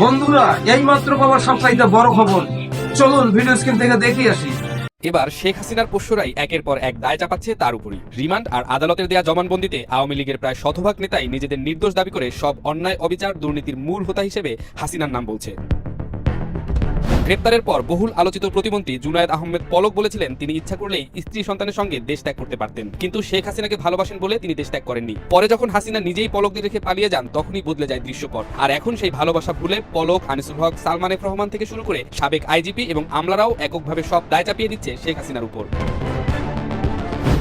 বন্ধুরা এই মাত্র পাওয়া সবচাইতে বড় খবর। চলুন ভিডিও স্ক্রিন থেকে দেখে আসি। এবার শেখ হাসিনার পোষ্যরাই একের পর এক দায় চাপাচ্ছে তার উপরই। রিমান্ড আর আদালতের দেয়া জমানবন্দিতে আওয়ামী লীগের প্রায় শতভাগ নেতাই নিজেদের নির্দোষ দাবি করে সব অন্যায়, অবিচার, দুর্নীতির মূল হোতা হিসেবে হাসিনার নাম বলছে। গ্রেপ্তারের পর বহুল আলোচিত প্রতিমন্ত্রী জুনায়দ আহমেদ পলক বলেছিলেন, তিনি ইচ্ছা করলেই স্ত্রী সন্তানের সঙ্গে দেশ ত্যাগ করতে পারতেন। কিন্তু শেখ হাসিনাকে ভালোবাসেন বলে তিনি দেশ ত্যাগ করেননি। পরে যখন হাসিনা নিজেই পলকদের রেখে পালিয়ে যান, তখনই বদলে যায় দৃশ্যপট। আর এখন সেই ভালোবাসা ভুলে পলক, আনিসুল হক, সালমান রহমান থেকে শুরু করে সাবেক আইজিপি এবং আমলারাও এককভাবে সব দায় চাপিয়ে দিচ্ছে শেখ হাসিনার উপর।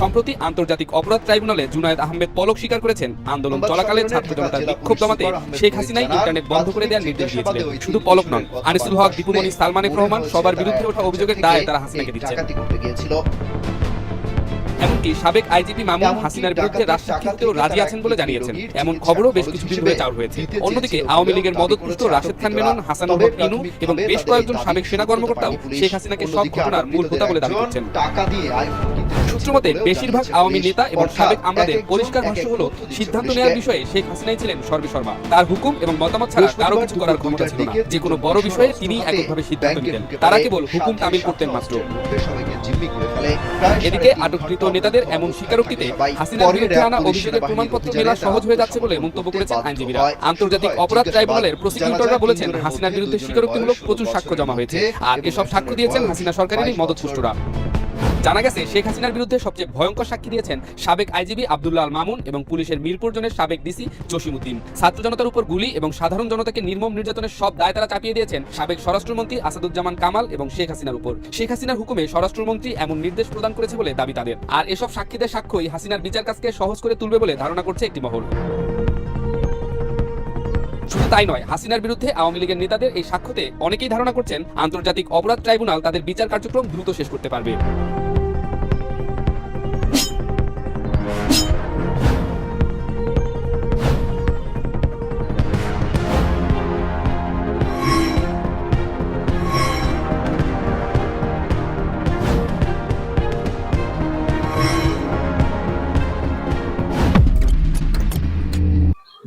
সম্প্রতি আন্তর্জাতিক অপরাধ ট্রাইব্যুনালে জুনায়েদ আহমেদ পলক স্বীকার করেছেন আন্দোলন চলাকালে ছাত্র জনতার বিক্ষোভ দমাতে শেখ হাসিনাই ইন্টারনেট বন্ধ করে দেওয়ার নির্দেশ দিয়েছিলেন। শুধু পলক নন আনিসুল হক দীপুমণি সালমান রহমান সবার বিরুদ্ধে ওঠা অভিযোগের দায় তারা হাসিনাকে গিয়েছিল। এমনকি সাবেক আইজিপি মামুন হাসিনার বিরুদ্ধে রাজসাক্ষী হতেও রাজি আছেন বলে জানিয়েছেন। এমন খবরও বেশ কিছুদিন ধরে চাউর হয়েছে। অন্যদিকে আওয়ামী লীগের মদতপুষ্ট রাশেদ খান মেনন হাসান মোহাম্মদ ইনু এবং বেশ কয়েকজন সাবেক সেনা কর্মকর্তাও শেখ হাসিনাকে সব ঘটনার মূল হোতা বলে দাবি করছেন। টাকা দিয়ে সূত্রমতে বেশিরভাগ আওয়ামী নেতা এবং সাবেক আমলাদের পরিষ্কার ভাষ্য হলো সিদ্ধান্ত নেওয়ার বিষয়ে শেখ হাসিনাই ছিলেন সর্বেসর্বা তার হুকুম এবং মতামত ছাড়া কারও কিছু করার ক্ষমতা ছিল না। যে কোনো বড় বিষয়ে তিনি এককভাবে সিদ্ধান্ত নিতেন। তারা কেবল হুকুম তামিল করতেন মাত্র এদিকে আটককৃত নেতাদের এমন স্বীকারোক্তিতে হাসিনার বিরুদ্ধে আনা অভিযোগের প্রমাণপত্র মেলা সহজ হয়ে যাচ্ছে বলে মন্তব্য করেছেন আইনজীবীরা। আন্তর্জাতিক অপরাধ ট্রাইব্যুনালের প্রসিকিউটররা বলেছেন হাসিনার বিরুদ্ধে স্বীকারোক্তিমূলক প্রচুর সাক্ষ্য জমা হয়েছে আর এসব সাক্ষ্য দিয়েছেন হাসিনা সরকারেরই মদতপুষ্টরা। জানা গেছে, শেখ হাসিনার বিরুদ্ধে সবচেয়ে ভয়ঙ্কর সাক্ষী দিয়েছেন সাবেক আইজিবি আব্দুল্লাহ আল মামুন এবং পুলিশের মিরপুর জোনের সাবেক ডিসি জসিমুদ্দিন ছাত্র জনতার উপর গুলি এবং সাধারণ জনতাকে নির্মম নির্যাতনের সব দায় তারা চাপিয়ে দিয়েছেন সাবেক স্বরাষ্ট্রমন্ত্রী আসাদুজ্জামান কামাল এবং শেখ হাসিনার উপর। শেখ হাসিনার হুকুমে স্বরাষ্ট্রমন্ত্রী এমন নির্দেশ প্রদান করেছে বলে দাবি তাদের। আর এসব সাক্ষীদের সাক্ষ্যই হাসিনার বিচার কাজকে সহজ করে তুলবে বলে ধারণা করছে একটি মহল। শুধু তাই নয়, হাসিনার বিরুদ্ধে আওয়ামী লীগের নেতাদের এই সাক্ষ্যতে অনেকেই ধারণা করছেন আন্তর্জাতিক অপরাধ ট্রাইব্যুনাল তাদের বিচার কার্যক্রম দ্রুত শেষ করতে পারবে।